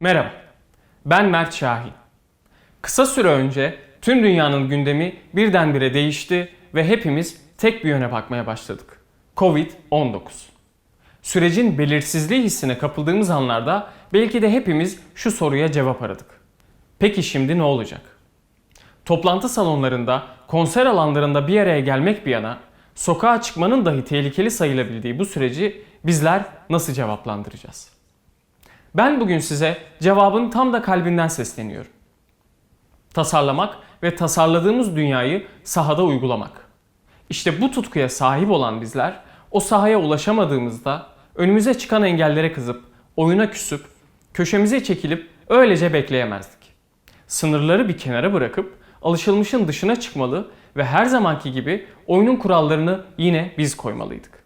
Merhaba, ben Mert Şahin. Kısa süre önce tüm dünyanın gündemi birdenbire değişti ve hepimiz tek bir yöne bakmaya başladık. Covid-19. Sürecin belirsizliği hissine kapıldığımız anlarda belki de hepimiz şu soruya cevap aradık. Peki şimdi ne olacak? Toplantı salonlarında, konser alanlarında bir araya gelmek bir yana, sokağa çıkmanın dahi tehlikeli sayılabildiği bu süreci bizler nasıl cevaplandıracağız? Ben bugün size cevabın tam da kalbinden sesleniyorum. Tasarlamak ve tasarladığımız dünyayı sahada uygulamak. İşte bu tutkuya sahip olan bizler o sahaya ulaşamadığımızda önümüze çıkan engellere kızıp, oyuna küsüp, köşemize çekilip öylece bekleyemezdik. Sınırları bir kenara bırakıp alışılmışın dışına çıkmalı ve her zamanki gibi oyunun kurallarını yine biz koymalıydık.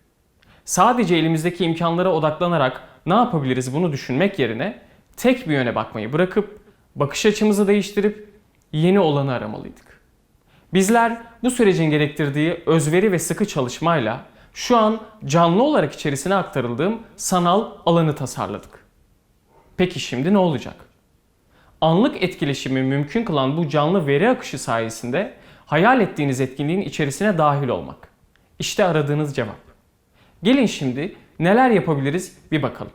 Sadece elimizdeki imkanlara odaklanarak ne yapabiliriz bunu düşünmek yerine tek bir yöne bakmayı bırakıp bakış açımızı değiştirip yeni olanı aramalıydık. Bizler bu sürecin gerektirdiği özveri ve sıkı çalışmayla şu an canlı olarak içerisine aktarıldığım sanal alanı tasarladık. Peki şimdi ne olacak? Anlık etkileşimi mümkün kılan bu canlı veri akışı sayesinde hayal ettiğiniz etkinliğin içerisine dahil olmak. İşte aradığınız cevap. Gelin şimdi neler yapabiliriz bir bakalım.